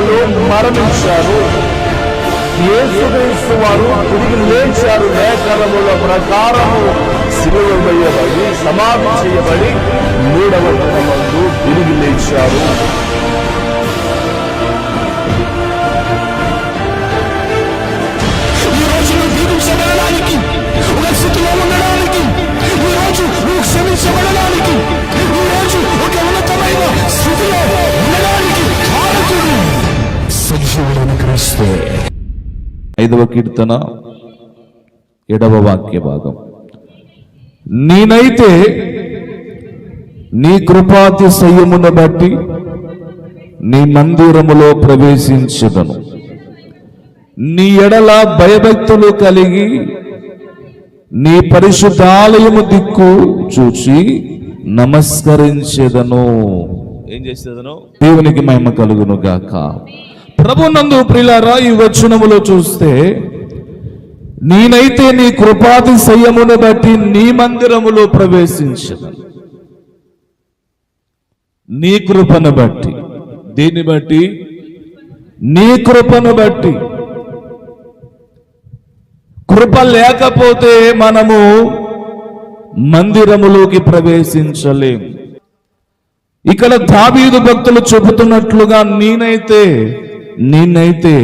వాళ్ళు మరణించారు. యేసుక్రీస్తు వారు తిరిగి లేచారు. లేఖనముల ప్రకారము శిలువ వేయబడి సమాధి చేయబడి మూడవ దినమందు తిరిగి లేచారు. ఈ రోజు క్షమించబడడానికి ఈ రోజు ఒక ఉన్నతమైన స్థితిలో క్రీస్తే. ఐదవ కీర్తన ఏడవ వాక్య భాగం. నేనైతే నీ కృపాతిశయమును బట్టి నీ మందిరములో ప్రవేశించదను. నీ ఎడల భయభక్తులు కలిగి నీ పరిశుద్ధాలయము దిక్కు చూచి నమస్కరించేదను. ఏం చేసేదను? దేవునికి మహిమ కలుగును గాక ప్రభు నందు ప్రిలారా ఈ వచనములో చూస్తే నేనైతే నీ కృపాతిశయమును బట్టి నీ మందిరములో ప్రవేశించను. నీ కృపను బట్టి. దీన్ని బట్టి? నీ కృపను బట్టి. కృప లేకపోతే మనము మందిరములోకి ప్రవేశించలేం ఇక్కడ దావీదు భక్తులు చెబుతున్నట్లుగా నేనైతే నిన్నైతే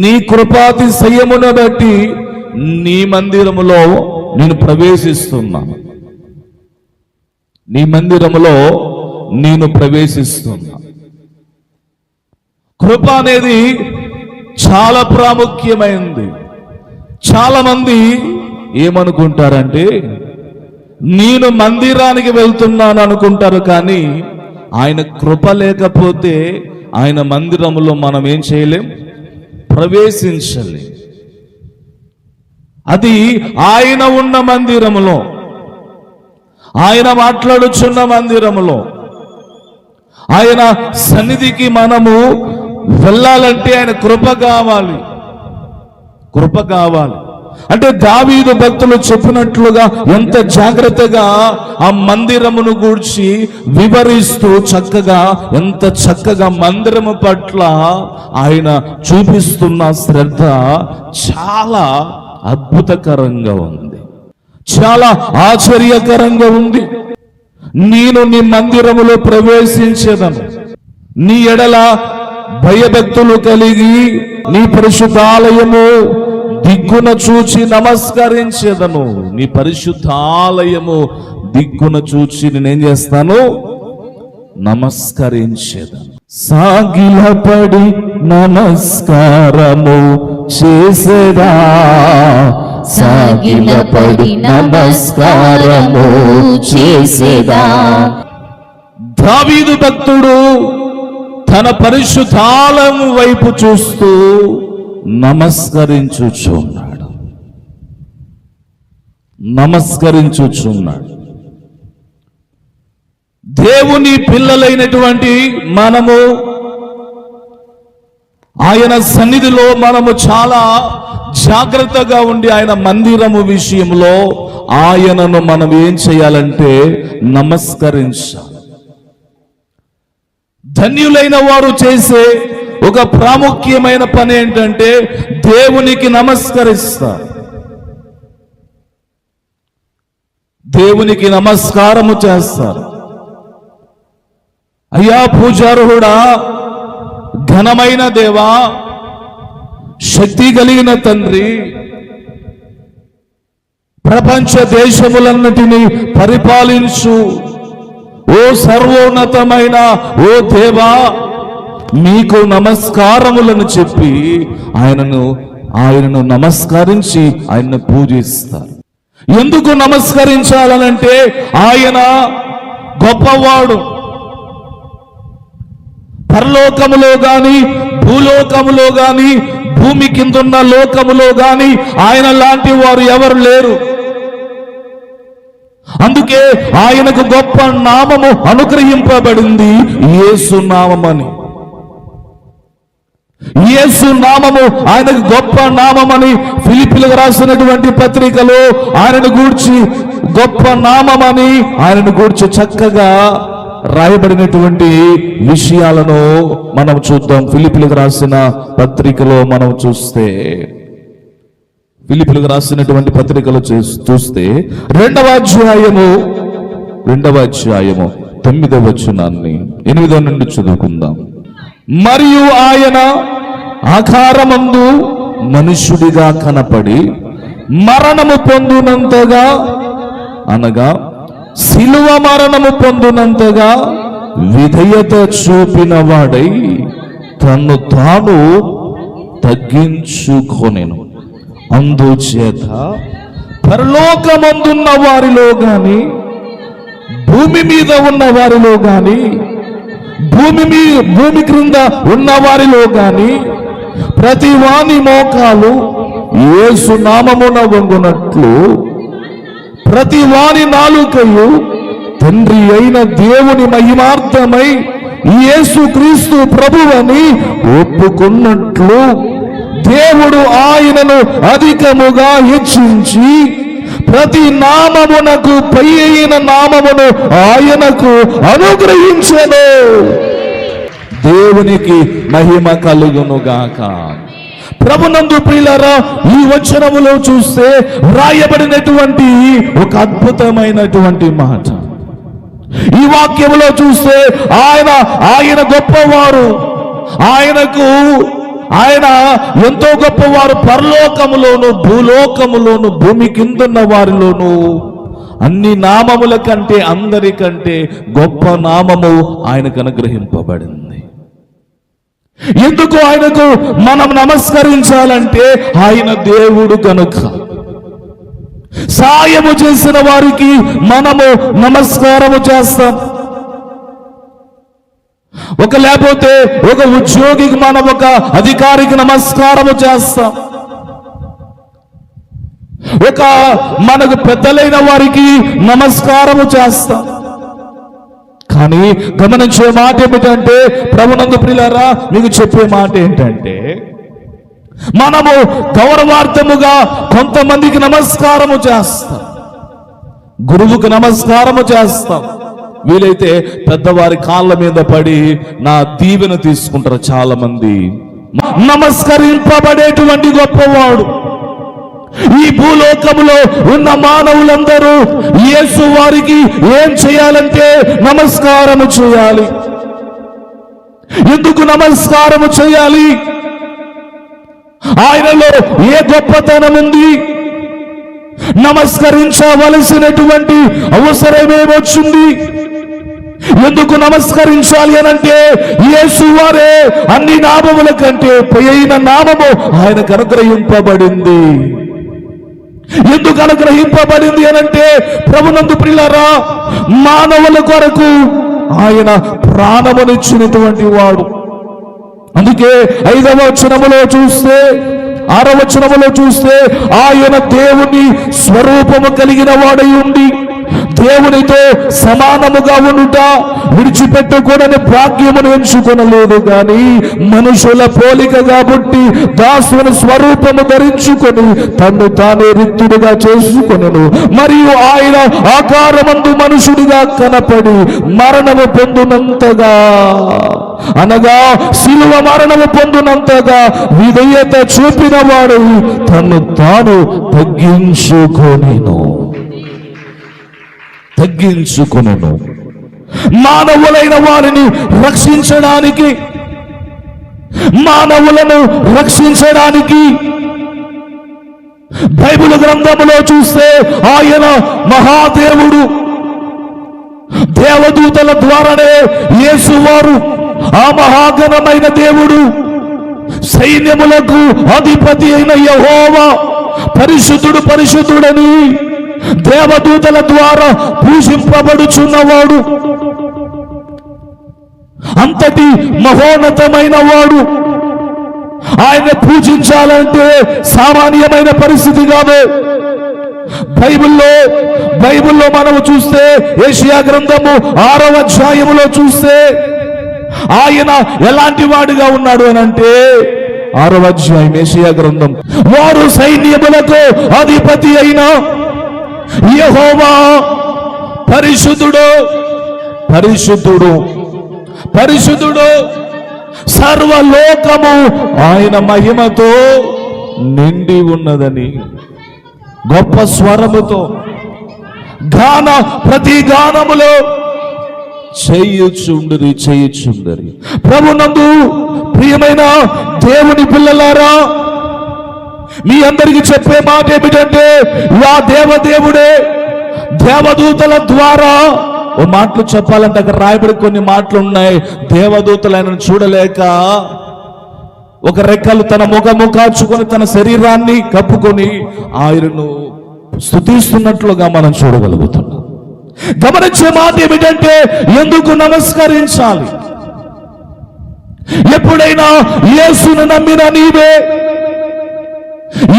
నీ కృపాతిశయమును బట్టి నీ మందిరములో నేను ప్రవేశిస్తున్నాను నీ మందిరములో నేను ప్రవేశిస్తున్నా. కృప అనేది చాలా ప్రాముఖ్యమైనది చాలా మంది ఏమనుకుంటారంటే నేను మందిరానికి వెళ్తున్నాను అనుకుంటారు కానీ ఆయన కృప లేకపోతే ఆయన మందిరములో మనం ఏం చేయలేం? ప్రవేశించలేం. అది ఆయన ఉన్న మందిరములో ఆయన మాట్లాడుచున్న మందిరములో ఆయన సన్నిధికి మనము వెళ్ళాలంటే ఆయన కృప కావాలి. కృప కావాలి. అంటే దావీదు భక్తులు చెప్పినట్లుగా ఎంత జాగ్రత్తగా ఆ మందిరమును గూర్చి వివరిస్తూ చక్కగా ఎంత చక్కగా మందిరము పట్ల ఆయన చూపిస్తున్న శ్రద్ధ చాలా అద్భుతకరంగా ఉంది. చాలా ఆశ్చర్యకరంగా ఉంది. నేను నీ మందిరములో ప్రవేశించేదను. నీ ఎడల భయభక్తులు కలిగి నీ పరిశుద్ధాలయము దిగ్గున చూచి నమస్కరించేదను. నీ పరిశుద్ధాలయము దిగ్గున చూచి నేనేం చేస్తాను? నమస్కరించేదను. సాగిలపడి నమస్కారము చేసేదా? సాగిలపడి నమస్కారము చేసేదా? దావీదు భక్తుడు తన పరిశుద్ధాలము వైపు చూస్తూ నమస్కరించుచున్నాడు. నమస్కరించుచున్నాడు. దేవుని పిల్లలైనటువంటి మనము ఆయన సన్నిధిలో మనము చాలా జాగ్రత్తగా ఉండి ఆయన మందిరము విషయంలో ఆయనను మనం ఏం చేయాలంటే నమస్కరించాలి. ధన్యులైన వారు చేసే ఒక ప్రాముఖ్యమైన పని ఏంటంటే దేవునికి నమస్కరిస్తారు దేవునికి నమస్కారము చేస్తారు అయ్యా పూజారుడా ఘనమైన దేవా శక్తి కలిగిన తండ్రి ప్రపంచ దేశములన్నిటినీ పరిపాలించు. ఓ సర్వోన్నతమైన ఓ దేవా మీకు నమస్కారములను చెప్పి ఆయనను ఆయనను నమస్కరించి ఆయన్ను పూజిస్తారు. ఎందుకు నమస్కరించాలనంటే ఆయన గొప్పవాడు. పరలోకములో గాని భూలోకములో గాని భూమి కిందున్న లోకములో గాని ఆయన లాంటి వారు ఎవరు లేరు. అందుకే ఆయనకు గొప్ప నామము అనుగ్రహింపబడింది యేసు నామమని యేసు నామము ఆయనకు గొప్ప నామమని ఫిలిపిలకు రాసినటువంటి పత్రికలో ఆయనను గూర్చి గొప్ప నామమని ఆయనను గూర్చి చక్కగా రాయబడినటువంటి విషయాలను మనం చూద్దాం. ఫిలిపిలకు రాసిన పత్రికలో మనం చూస్తే ఫిలిపిలకు రాసినటువంటి పత్రికలు చూస్తే రెండవ అధ్యాయము రెండవ అధ్యాయము తొమ్మిదవ వచనాన్ని ఎనిమిదో నుండి చదువుకుందాం. మరియు ఆయన ఆకారమందు మనుష్యుడిగా కనపడి మరణము పొందునంతగా అనగా శిలువ మరణము పొందునంతగా విధేయత చూపిన వాడై తన్ను తాను తగ్గించుకొనెను. అందుచేత పరలోకమందున్న వారిలో కానీ భూమి మీద ఉన్న వారిలో కానీ భూమి మీ భూమి క్రింద ఉన్న వారిలో గాని ప్రతి వాని మోకాలు ఏసు నామమున వంగునట్లు ప్రతి వాని నాలుకయు తండ్రి అయిన దేవుని మహిమార్థమై యేసు క్రీస్తు ప్రభువని ఒప్పుకున్నట్లు దేవుడు ఆయనను అధికముగా హెచ్చించి ప్రతి నామమునకు పై అయిన నామమును ఆయనకు అనుగ్రహించను. దేవునికి మహిమ కలుగునుగాక. ప్రభునందు ప్రియులారా ఈ వచనములో చూస్తే వ్రాయబడినటువంటి ఒక అద్భుతమైనటువంటి మాట. ఈ వాక్యములో చూస్తే ఆయన ఆయన గొప్పవారు. ఆయనకు ఆయన ఎంతో గొప్పవారు పరలోకములోను భూలోకములోను భూమి కిందున్న వారిలోను. అన్ని నామముల కంటే అందరికంటే గొప్ప నామము ఆయనకు అనుగ్రహింపబడింది. ఎందుకు ఆయనకు మనం నమస్కరించాలంటే ఆయన దేవుడు కనుక సాయము చేసిన వారికి మనము నమస్కారము చేస్తాం. ఒక లేకపోతే ఒక ఉద్యోగికి మనం ఒక అధికారికి నమస్కారము చేస్తాం. ఒక మనకు పెద్దలైన వారికి నమస్కారము చేస్తాం. కానీ గమనించే మాట ఏమిటంటే ప్రభునందు ప్రియులారా మీకు చెప్పే మాట ఏంటంటే మనము గౌరవార్థముగా కొంతమందికి నమస్కారము చేస్తాం. గురువుకు నమస్కారము చేస్తాం. వీలైతే పెద్దవారి కాళ్ళ మీద పడి నా దీవెన తీసుకుంటారు చాలా మంది నమస్కరింపబడేటువంటి గొప్పవాడు. ఈ భూలోకములో ఉన్న మానవులందరూ యేసు వారికి ఏం చేయాలంటే నమస్కారము చేయాలి. ఎందుకు నమస్కారము చేయాలి? ఆయనలో ఏ గొప్పతనం ఉంది? నమస్కరించవలసినటువంటి అవసరమేమొచ్చింది ఎందుకు నమస్కరించాలి అనంటే యేసు వారే అన్ని నామముల కంటే పోయిన నామము ఆయనకు అనుగ్రహింపబడింది. ఎందుకు అనుగ్రహింపబడింది అనంటే ప్రభునందు ప్రిలరా మానవుల కొరకు ఆయన ప్రాణమునిచ్చినటువంటి వాడు. అందుకే ఐదవ వచనములో చూస్తే ఆరవచనములో చూస్తే ఆయన దేవుని స్వరూపము కలిగిన వాడై ఉండి దేవునితో సమానముగా ఉండుట విడిచిపెట్టకూడని భాగ్యమును ఎంచుకొనలేదు గాని మనుషుల పోలిక కాబట్టి దాసుని స్వరూపము ధరించుకొని తను తానే రిక్తుడిగా చేసుకొనను. మరియు ఆయన ఆకారమందు మనుషుడిగా కనపడి మరణము పొందునంతగా అనగా శిలువ మరణము పొందునంతగా విధేయత చూపిన వాడు తను తాను తగ్గించుకొనిను. తగ్గించుకొనను. మానవులైన వారిని రక్షించడానికి మానవులను రక్షించడానికి బైబిల్ గ్రంథములో చూస్తే ఆయన మహాదేవుడు. దేవదూతల ద్వారానే యేసువారు ఆ మహాగణమైన దేవుడు సైన్యములకు అధిపతి అయిన యహోవా పరిశుద్ధుడు పరిశుద్ధుడని దేవదూతల ద్వారా పూజింపబడుచున్నవాడు. అంతటి మహోన్నతమైన వాడు. ఆయన పూజించాలంటే సామాన్యమైన పరిస్థితి కాదు. బైబిల్లో బైబిల్లో మనము చూస్తే ఏషియా గ్రంథము ఆరవ అధ్యాయములో చూస్తే ఆయన ఎలాంటి వాడుగా ఉన్నాడు అని అంటే ఆరవ అధ్యాయం ఏషియా గ్రంథం. వారు సైన్యములకు అధిపతి అయిన యహోవా పరిశుద్ధుడు పరిశుద్ధుడు పరిశుద్ధుడు సర్వలోకము ఆయన మహిమతో నిండి ఉన్నదని గొప్ప స్వరముతో గాన ప్రతి గానములో చేయుచుండరి చేయుచుండరి. ప్రభునందు ప్రియమైన దేవుని పిల్లలారా మీ అందరికి చెప్పే మాట ఏమిటంటే ఆ దేవదేవుడే దేవదూతల ద్వారా ఓ మాటలు చెప్పాలంటే అక్కడ రాయబడి కొన్ని మాటలు ఉన్నాయి దేవదూతలు ఆయనను చూడలేక ఒక రెక్కలు తన ముఖము కాచుకొని తన శరీరాన్ని కప్పుకొని ఆయనను స్థుతిస్తున్నట్లుగా మనం చూడగలుగుతున్నాం. గమనించే మాట ఏమిటంటే ఎందుకు నమస్కరించాలి? ఎప్పుడైనా యేసును నమ్మిన నీవే?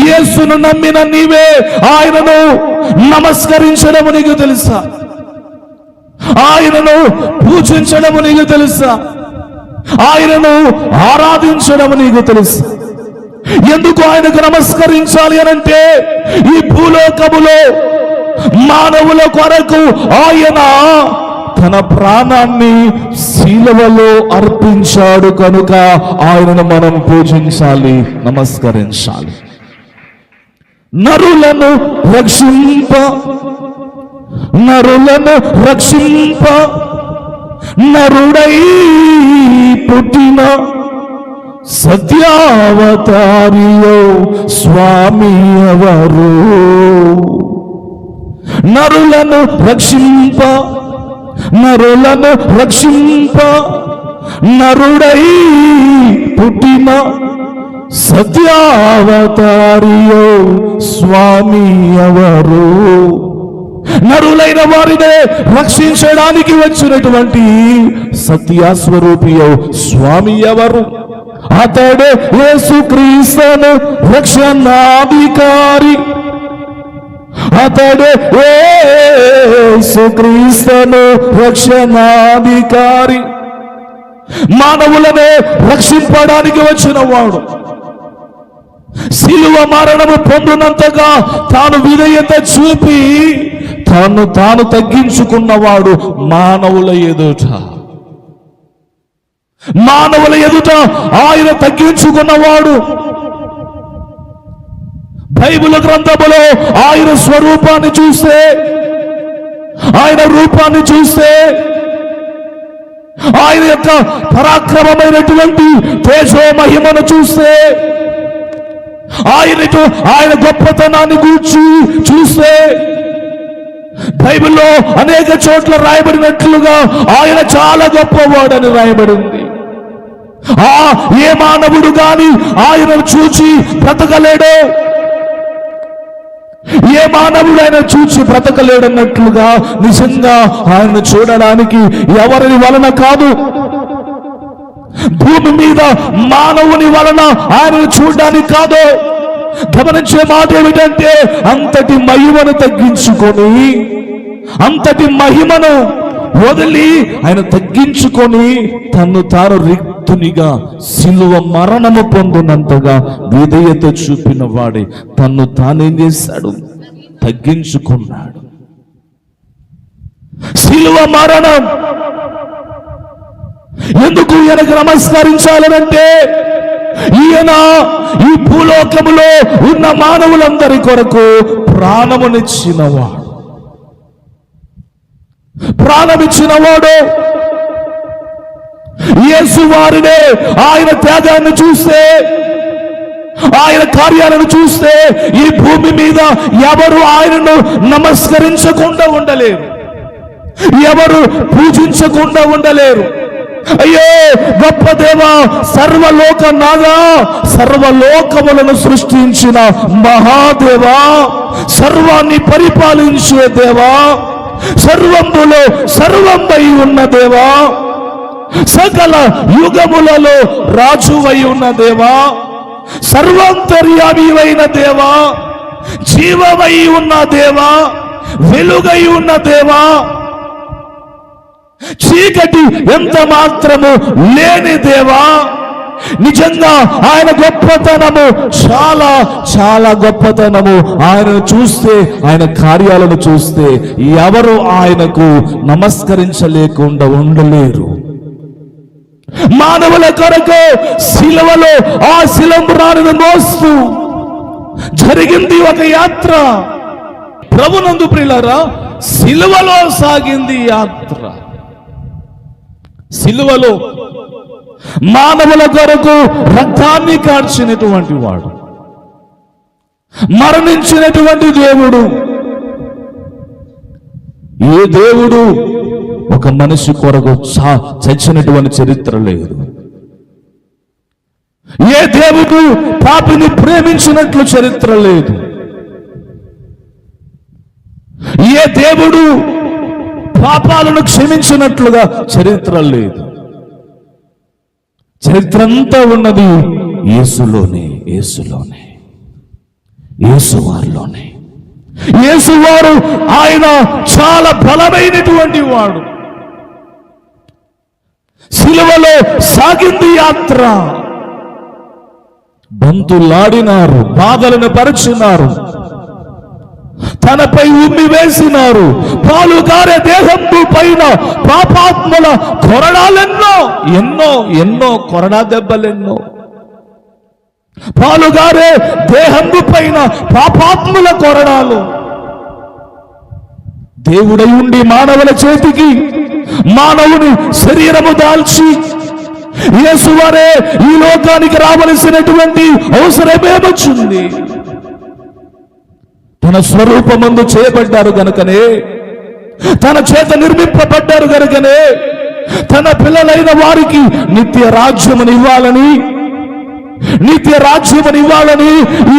యేసును నమ్మిన నీవే? ఆయనను నమస్కరించడము నీకు తెలుసా? ఆయనను పూజించడము నీకు తెలుసా? ఆయనను ఆరాధించడము నీకు తెలుసా? ఎందుకు ఆయనకు నమస్కరించాలి అనంటే ఈ భూలోకములో మానవుల కొరకు ఆయన తన ప్రాణాన్ని శీలవలో అర్పించాడు కనుక ఆయనను మనం పూజించాలి నమస్కరించాలి. నరులను రక్షింప నరులను రక్షింప నరుడై పుట్టిన సత్యావతారియో స్వామి ఎవరు? నరులను రక్షింప నరులను రక్షింప నరుడై పుట్టిన సత్యావతారియో స్వామి ఎవరు? నరులైన వారినే రక్షించడానికి వచ్చినటువంటి సత్యాస్వరూపియో స్వామి ఎవరు? అతడే యేసుక్రీస్తును రక్షణాధికారి. అతడే ఏసుక్రీస్తును రక్షణాధికారి. మానవులనే రక్షింపడానికి వచ్చిన వాడు. శిలువ మరణము పొందినంతగా తాను విధేయత చూపి తాను తాను తగ్గించుకున్నవాడు మానవుల ఎదుట. మానవుల ఎదుట ఆయన తగ్గించుకున్నవాడు బైబిల్ గ్రంథములో ఆయన స్వరూపాన్ని చూస్తే ఆయన రూపాన్ని చూస్తే ఆయన యొక్క పరాక్రమమైనటువంటి తేజో మహిమను చూస్తే ఆయన ఆయన గొప్పతనాన్ని గూర్చి చూస్తే బైబిల్లో అనేక చోట్ల రాయబడినట్లుగా ఆయన చాలా గొప్పవాడని రాయబడింది. ఆ ఏ మానవుడు గాని ఆయనను చూచి బ్రతకలేడో ఏ మానవుడు ఆయన చూచి బ్రతకలేడన్నట్లుగా నిజంగా ఆయన చూడడానికి ఎవరిని వలన కాదు? భూమి మీద మానవుని వలన ఆయనను చూడడానికి కాదు. గమనించే మాట ఏమిటంటే అంతటి మహిమను తగ్గించుకొని అంతటి మహిమను వదిలి ఆయన తగ్గించుకొని తను తాను రిక్తునిగా సిలువ మరణము పొందినంతగా విధేయత చూపిన వాడే తను తానేం చేశాడు? తగ్గించుకున్నాడు. సిలువ మరణం. ఎందుకు ఈయనకు నమస్కరించాలనంటే ఈయన ఈ భూలోకములో ఉన్న మానవులందరి కొరకు ప్రాణమునిచ్చినవాడు. ప్రాణమిచ్చినవాడు. యేసు వారినే ఆయన త్యాగాన్ని చూస్తే ఆయన కార్యాలను చూస్తే ఈ భూమి మీద ఎవరు ఆయనను నమస్కరించకుండా ఉండలేరు. ఎవరు పూజించకుండా ఉండలేరు. అయ్యో గొప్ప దేవ సర్వలోక నాగా సర్వలోకములను సృష్టించిన మహాదేవా సర్వాన్ని పరిపాలించే దేవా సర్వములో సర్వంబై ఉన్న దేవా సకల యుగములలో రాజువై ఉన్న దేవా సర్వాంతర్యామివైన దేవా? జీవమై ఉన్న దేవా? వెలుగై ఉన్న దేవా? చీకటి ఎంత మాత్రము లేని దేవా? నిజంగా ఆయన గొప్పతనము. చాలా చాలా గొప్పతనము. ఆయనను చూస్తే ఆయన కార్యాలను చూస్తే ఎవరు ఆయనకు నమస్కరించలేకుండా ఉండలేరు. మానవుల కొరకు శిలవలో ఆ శిలంబురాలను మోస్తూ జరిగింది ఒక యాత్ర. ప్రభునందు ప్రిలరా సిలువలో సాగింది యాత్ర. సిలువలో మానవుల కొరకు రక్తాన్ని కార్చినటువంటి వాడు. మరణించినటువంటి దేవుడు. ఏ దేవుడు ఒక మనిషి కొరకు చచ్చినటువంటి చరిత్ర లేదు. ఏ దేవుడు పాపిని ప్రేమించినట్లు చరిత్ర లేదు. ఏ దేవుడు పాపాలను క్షమించినట్లుగా చరిత్ర లేదు. చరిత్ర అంతా ఉన్నది యేసులోనే యేసులోనే. యేసువారిలోనే యేసువారు ఆయన చాలా బలమైనటువంటి వాడు. సిలువలో సాగింది యాత్ర. బంతులాడినారు బాధలను పరిచినారు తనపై ఉమ్మి వేసినారు. పాలుగారే దేహంపు పైన పాపాత్మల కొరడాలెన్నో ఎన్నో ఎన్నో కొరడా దెబ్బలెన్నో. పాలుగారే దేహంపు పైన పాపాత్ముల కొరడాలు. దేవుడై ఉండి మానవుల చేతికి మానవుని శరీరము దాల్చి యేసువారే ఈ లోకానికి రావలసినటువంటి అవసరమేమొచ్చింది? తన స్వరూపమందు చేయబడ్డారు గనుకనే తన చేత నిర్మింపబడ్డారు గనుకనే తన పిల్లలైన వారికి నిత్య రాజ్యమును ఇవ్వాలని నిత్య రాజ్యమును ఇవ్వాలని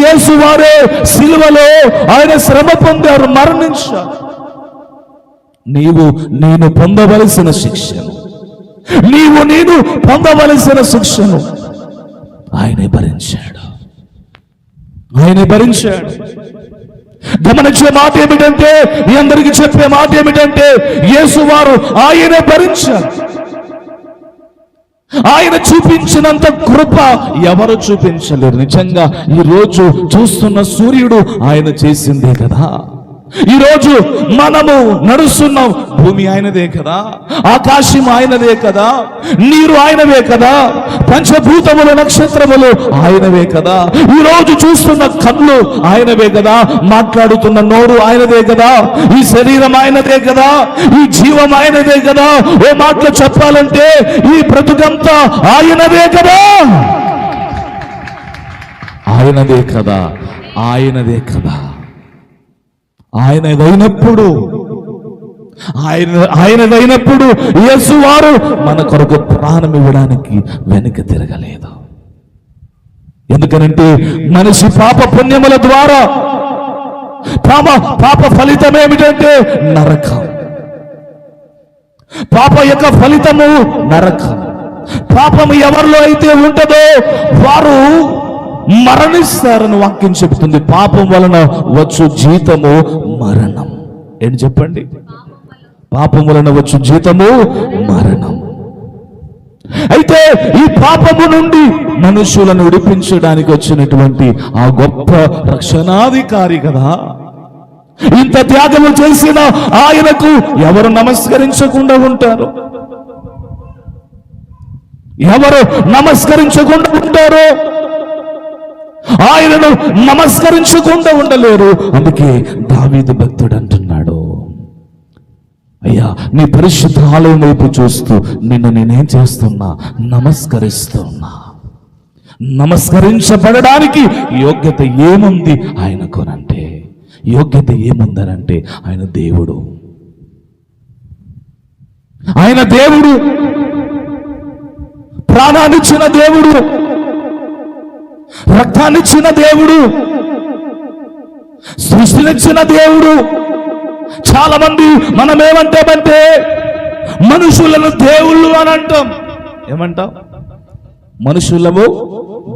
యేసు వారే సిలువలో ఆయన శ్రమ పొందారు మరణించారు. నీవు నేను పొందవలసిన శిక్షను నీవు నేను పొందవలసిన శిక్షను ఆయనే భరించాడు. ఆయనే భరించాడు. గమనించే మాట ఏమిటంటే మీ అందరికీ చెప్పే మాట ఏమిటంటే యేసువారు ఆయనే భరించారు. ఆయన చూపించినంత కృప ఎవరు చూపించలేరు. నిజంగా ఈ రోజు చూస్తున్న సూర్యుడు ఆయన చేసిందే కదా. ఈ రోజు మనము నడుస్తున్నాం. భూమి ఆయనదే కదా ఆకాశం ఆయనదే కదా నీరు ఆయనవే కదా పంచభూతముల నక్షత్రములు ఆయనవే కదా. ఈ రోజు చూస్తున్న కళ్ళు ఆయనవే కదా మాట్లాడుతున్న నోరు ఆయనదే కదా ఈ శరీరం ఆయనదే కదా ఈ జీవం ఆయనదే కదా. ఓ మాటలు చెప్పాలంటే ఈ బ్రతుకంతా ఆయనదే కదా. ఆయనదే కదా ఆయనదే కదా. ఆయనదైనప్పుడు ఆయన ఆయనదైనప్పుడు యేసు వారు మన కొరకు ప్రాణం ఇవ్వడానికి వెనుక తిరగలేదు. ఎందుకనంటే మనిషి పాప పుణ్యముల ద్వారా పాప పాప ఫలితం ఏమిటంటే నరకం. పాప యొక్క ఫలితము నరకం. పాపము ఎవరిలో అయితే ఉంటుందో వారు మరణిస్తారని వాక్యం చెబుతుంది. పాపం వలన వచ్చు జీతము మరణం. ఏంటి చెప్పండి? పాపం వలన వచ్చు జీతము మరణం. అయితే ఈ పాపము నుండి మనుషులను విడిపించడానికి వచ్చినటువంటి ఆ గొప్ప రక్షణాధికారి కదా. ఇంత త్యాగము చేసిన ఆయనకు ఎవరు నమస్కరించకుండా ఉంటారు? ఎవరు నమస్కరించకుండా ఉంటారో? ఆయనను నమస్కరించకుండా ఉండలేరు. అందుకే దావీదు భక్తుడు అంటున్నాడు అయ్యా నీ పరిశుద్ధ ఆలయం వైపు చూస్తూ నిన్ను నేనేం చేస్తున్నా? నమస్కరిస్తున్నా. నమస్కరించబడడానికి యోగ్యత ఏముంది? ఆయనకునంటే యోగ్యత ఏముందనంటే ఆయన దేవుడు. ఆయన దేవుడు ప్రాణాన్నిచ్చిన దేవుడు. రక్తాన్నిచ్చిన దేవుడు. సృష్టినిచ్చిన దేవుడు. చాలా మంది మనం ఏమంటామంటే మనుషులను దేవుళ్ళు అని అంటాం. ఏమంటాం? మనుషులము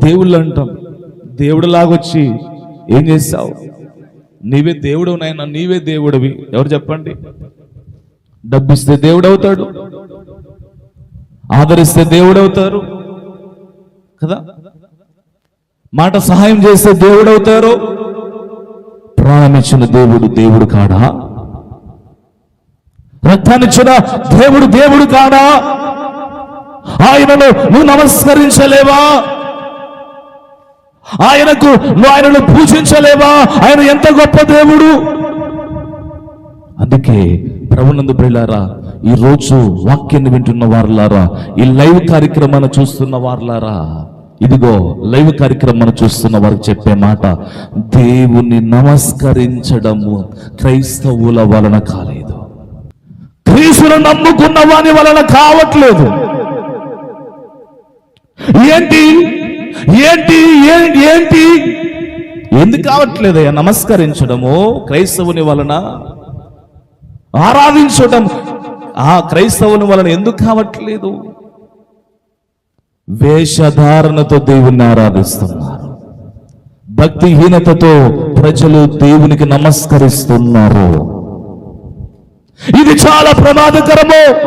దేవుళ్ళు అంటాం. దేవుడు లాగొచ్చి ఏం చేస్తావు? నీవే దేవుడు నాయన నీవే దేవుడివి. ఎవరు చెప్పండి? డబ్బిస్తే దేవుడు అవుతాడు ఆదరిస్తే దేవుడు అవుతారు కదా? మాట సహాయం చేస్తే దేవుడు అవుతారు. ప్రాణమిచ్చిన దేవుడు దేవుడు కాడా? రక్తాన్నిచ్చిన దేవుడు దేవుడు కాడా? ఆయనను నువ్వు నమస్కరించలేవా? ఆయనకు నువ్వు ఆయనను పూజించలేవా? ఆయన ఎంత గొప్ప దేవుడు? అందుకే ప్రభునందు ప్రియులారా ఈ రోజు వాక్యాన్ని వింటున్న వారులారా ఈ లైవ్ కార్యక్రమాన్ని చూస్తున్న వారులారా ఇదిగో లైవ్ కార్యక్రమాన్ని చూస్తున్న వారికి చెప్పే మాట దేవుని నమస్కరించడము క్రైస్తవుల వలన కాలేదు. క్రీస్తును నమ్ముకున్న వాని వలన కావట్లేదు. ఏంటి? ఏంటి? ఏంటి? ఎందుకు కావట్లేదయ్యా నమస్కరించడము క్రైస్తవుని వలన? ఆరాధించడం. ఆ క్రైస్తవుని వలన ఎందుకు కావట్లేదు? వేషధారణతో దేవుణ్ణి ఆరాధిస్తున్నారు. భక్తిహీనతతో ప్రజలు దేవునికి నమస్కరిస్తున్నారు. ఇది చాలా ప్రమాదకరము.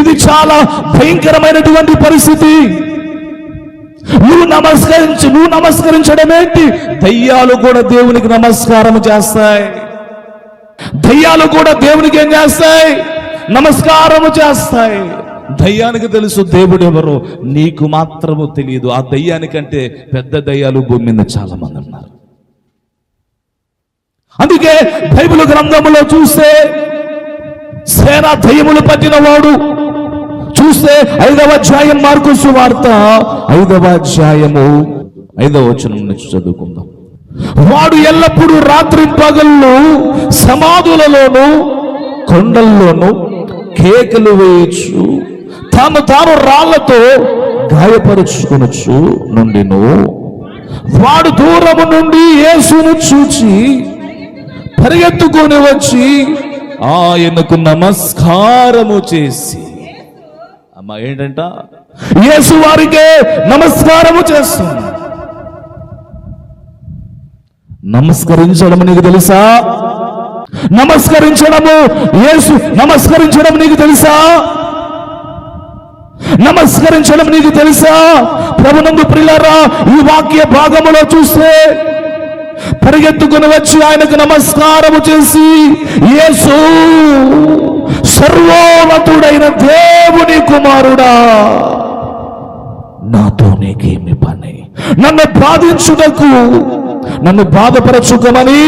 ఇది చాలా భయంకరమైనటువంటి పరిస్థితి. నువ్వు నమస్కరించు నువ్వు నమస్కరించడం ఏంటి? దయ్యాలు కూడా దేవునికి నమస్కారం చేస్తాయి. దయ్యాలు కూడా దేవునికి ఏం చేస్తాయి? నమస్కారము చేస్తాయి. దయ్యానికి తెలుసు దేవుడు ఎవరు నీకు మాత్రము తెలియదు. ఆ దయ్యానికంటే పెద్ద దయ్యాలు భూమి మీద చాలా మంది ఉన్నారు. అందుకే బైబిల్ గ్రంథములో చూస్తే సేనా దయ్యములు పట్టిన వాడు చూస్తే ఐదవ అధ్యాయం మార్కు సువార్త ఐదవ అధ్యాయము ఐదవ వచనం నుంచి చదువుకుందాం. వాడు ఎల్లప్పుడూ రాత్రి పగళ్ళు సమాధులలోను కొండల్లోను కేకలు వేయచ్చు. తాను తాను రాళ్ళతో గాయపరుచుకొనొచ్చు నుండిను వాడు దూరము నుండి యేసును చూచి పరిగెత్తుకొని వచ్చి ఆయనకు నమస్కారము చేసి. అమ్మ ఏంటంట? యేసు వారికే నమస్కారము చేస్తుంది నమస్కరించడం నీకు తెలుసా? నమస్కరించడము యేసు నమస్కరించడం నీకు తెలుసా? నమస్కరించడం నీకు తెలుసా? ప్రభునందు ప్రిలరా ఈ వాక్య భాగములో చూస్తే పరిగెత్తుకుని వచ్చి ఆయనకు నమస్కారము చేసి యేసు సర్వోన్నతుడైన దేవుని కుమారుడా నాతో నీకేమి పని? నన్ను బాధించుటకు నన్ను బాధపరచుకోమని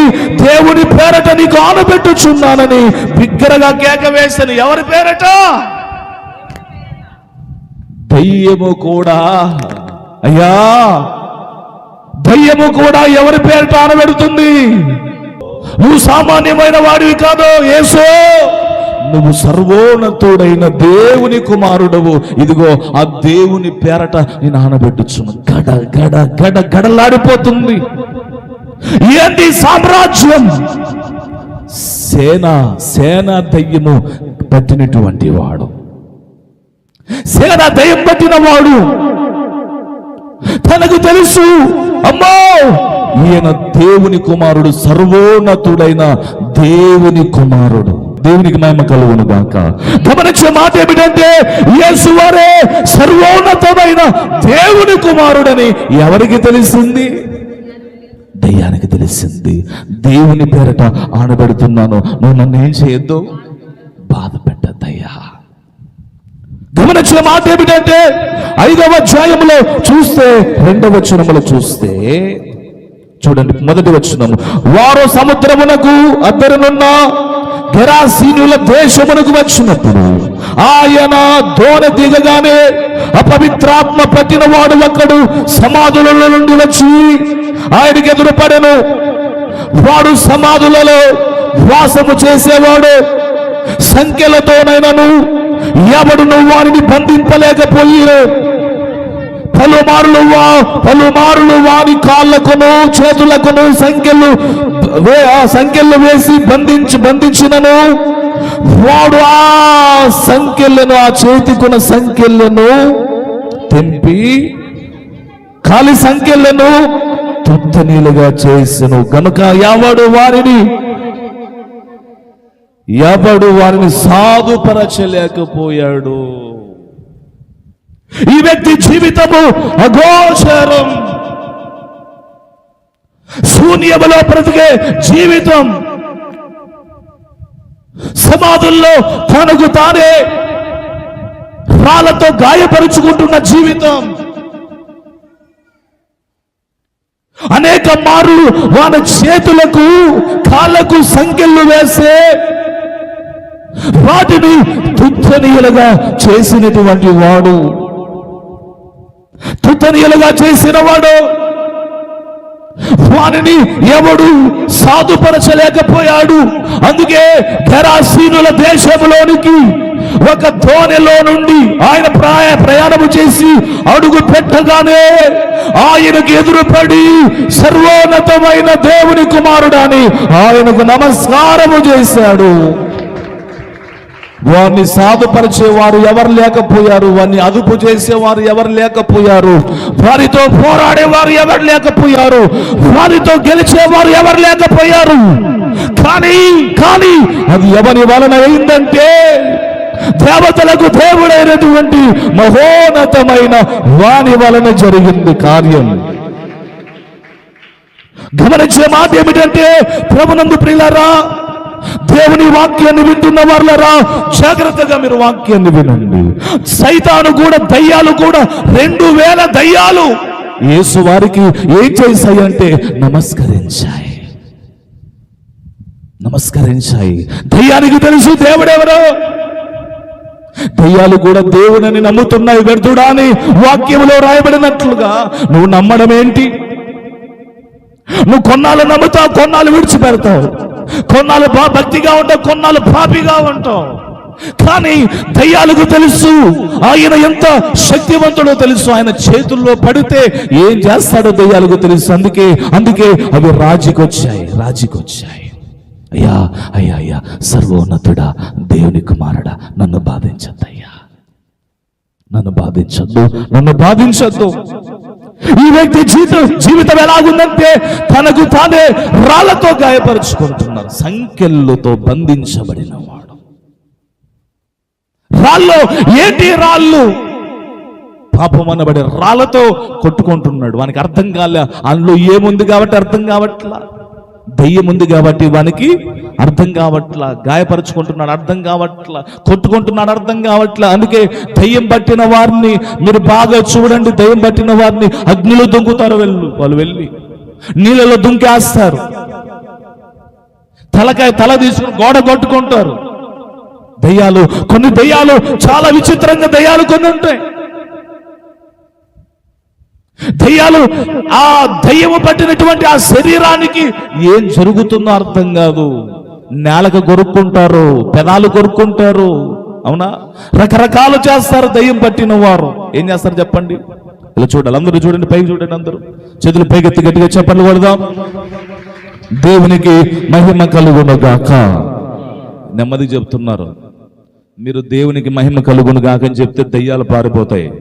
దేవుని పేరట నీకు ఆనబెట్టుచున్నానని బిగ్గరగా కేక వేసిన ఎవరి పేరట? దయ్యము కూడా అయ్యా దయ్యము కూడా ఎవరి పేరిట ఆనబెడుతుంది? నువ్వు సామాన్యమైన వాడివి కాదు ఏసో నువ్వు సర్వోన్నతుడైన దేవుని కుమారుడవు. ఇదిగో ఆ దేవుని పేరట నేను ఆనబెట్టుచును. గడ గడ గడ గడలాడిపోతుంది. ఏంటి సామ్రాజ్యం? సేన సేన దయ్యము పట్టినటువంటి వాడు. సేన దయం పట్టిన వాడు. తనకు తెలుసు అమ్మో ఈయన దేవుని కుమారుడు సర్వోన్నతుడైన దేవుని కుమారుడు. దేవునికి మహిమ కలుగును గాక. గమనించే మాట ఏమిటంటే యేసు వారే సర్వోన్నతమైన దేవుని కుమారుడని ఎవరికి తెలిసింది? దయ్యానికి తెలిసింది. దేవుని పేరట ఆనబెడుతున్నాను. నువ్వు నన్ను ఏం చేయొద్దు? బాధ పెట్టద్దయ్యా గమనించిన మాట ఏమిటంటే ఐదవ అధ్యాయంలో చూస్తే రెండవ వచనములో చూస్తే చూడండి మొదటి వచనము. వారు సముద్రమునకు అద్దరునున్న గెరాసీనుల దేశమునకు వచ్చినప్పుడు ఆయన దోణ దిగగానే అపవిత్రాత్మ పట్టిన వాడు ఒకడు సమాధులలో నుండి వచ్చి ఆయనకి ఎదురుపడెను. వాడు సమాధులలో వాసము చేసేవాడు సంఖ్యలతోనైనను ఎవడును వారిని బంధింపలేకపోయి పలుమారులు వా పలుమారులు వారి కాళ్ళకును చేతులకును సంఖ్యలు ఆ సంఖ్యలు వేసి బంధించి బంధించినను. వాడు ఆ సంఖ్యలను ఆ చేతికున్న సంఖ్యలను తెంపి ఖాళీ సంఖ్యలను తుత్తనీలుగా చేసెను. గనుక ఎవడు వారిని ఎవడు వారిని సాధుపరచలేకపోయాడు? ఈ వ్యక్తి జీవితము అగోచరం. శూన్యములో బ్రతికే జీవితం. సమాధుల్లో తనకు తానే రాళ్ళతో గాయపరుచుకుంటున్న జీవితం. అనేక మార్లు వాళ్ళ చేతులకు కాళ్ళకు సంఖ్యలు వేసే వాటిని తుత్తనీయులుగా చేసినటువంటి వాడు. తుత్తనీయులుగా చేసిన వాడు వారిని ఎవడు సాధుపరచలేకపోయాడు. అందుకే ఘరాసీనుల దేశంలోనికి ఒక ధోనిలో నుండి ఆయన ప్రాయ ప్రయాణము చేసి అడుగు పెట్టగానే ఆయనకు ఎదురుపడి సర్వోన్నతమైన దేవుని కుమారుడని ఆయనకు నమస్కారము చేశాడు. వారిని సాధుపరిచేవారు ఎవరు లేకపోయారు? వారిని అదుపు చేసేవారు ఎవరు లేకపోయారు? వారితో పోరాడేవారు ఎవరు లేకపోయారు? వారితో గెలిచేవారు ఎవరు లేకపోయారు? కానీ కానీ అది ఎవరి వలన అయిందంటే దేవతలకు దేవుడైనటువంటి మహోన్నతమైన వాని వలన జరిగింది కార్యం. గమనించే మాట ఏమిటంటే ప్రభునందు ప్రియులారా దేవుని వాక్యాన్ని వింటున్న వాళ్ళరా జాగ్రత్తగా మీరు వాక్యాన్ని వినండి. సైతాను కూడా దయ్యాలు కూడా రెండు వేల దయ్యాలు. యేసు వారికి ఏం చేశాయి అంటే నమస్కరించాయి. నమస్కరించాయి. దయ్యానికి తెలుసు దేవుడెవరో? దయ్యాలు కూడా దేవుడని నమ్ముతున్నాయి వ్యర్థుడా అని వాక్యంలో రాయబడినట్లుగా నువ్వు నమ్మడం ఏంటి? నువ్వు కొన్నాళ్ళు నమ్ముతావు కొన్నాళ్ళు విడిచిపెడతావు. కొన్నాళ్ళు బా భక్తిగా ఉంటావు కొన్నాళ్ళు పాపిగా ఉంటావు. కానీ దయ్యాలకు తెలుసు ఆయన ఎంత శక్తివంతుడో తెలుసు. ఆయన చేతుల్లో పడితే ఏం చేస్తాడో దయ్యాలకు తెలుసు. అందుకే అందుకే అవి రాజీకొచ్చాయి రాజీకొచ్చాయి. అయ్యా అయ్యా అయ్యా సర్వోన్నతుడా దేవుని కుమారుడా నన్ను బాధించద్దయ్యా. నన్ను బాధించద్దు నన్ను బాధించద్దు. ఈ వ్యక్తి జీవితం జీవితం ఎలాగుందంటే తనకు తానే రాళ్ళతో గాయపరుచుకుంటున్నారు. సంఖ్యలతో బంధించబడిన వాడు. రాళ్ళు ఏంటి రాళ్ళు? పాపం అనబడే రాళ్ళతో కొట్టుకుంటున్నాడు. వానికి అర్థం కాలే అందులో ఏముంది కాబట్టి అర్థం కావట్లా? దయ్యం ఉంది కాబట్టి వానికి అర్థం కావట్లా గాయపరచుకుంటున్నాడు అర్థం కావట్లా కొట్టుకుంటున్నాడు అర్థం కావట్లా. అందుకే దయ్యం పట్టిన వారిని మీరు బాగా చూడండి దయ్యం పట్టిన వారిని అగ్నిలో దుంకుతారు వెళ్ళు. వాళ్ళు వెళ్ళి నీళ్ళలో దుంకేస్తారు. తలకాయ తల తీసుకుని గోడ కొట్టుకుంటారు. దయ్యాలు కొన్ని దయ్యాలు చాలా విచిత్రంగా దయ్యాలు కొన్ని ఉంటాయి. దయ్యాలు ఆ దయ్యము పట్టినటువంటి ఆ శరీరానికి ఏం జరుగుతుందో అర్థం కాదు. నేలకు కొరుక్కుంటారు పెదాలు కొరుక్కుంటారు. అవునా? రకరకాలు చేస్తారు దయ్యం పట్టిన వారు. ఏం చేస్తారు చెప్పండి? ఇలా చూడాలి. అందరూ చూడండి పైకి చూడండి అందరూ. చేతులు పైకెత్తి గట్టిగా చెప్పండి కొడదాం. దేవునికి మహిమ కలుగునుగాక. నెమ్మది చెప్తున్నారు. మీరు దేవునికి మహిమ కలుగును గాక అని చెప్తే దయ్యాలు పారిపోతాయి.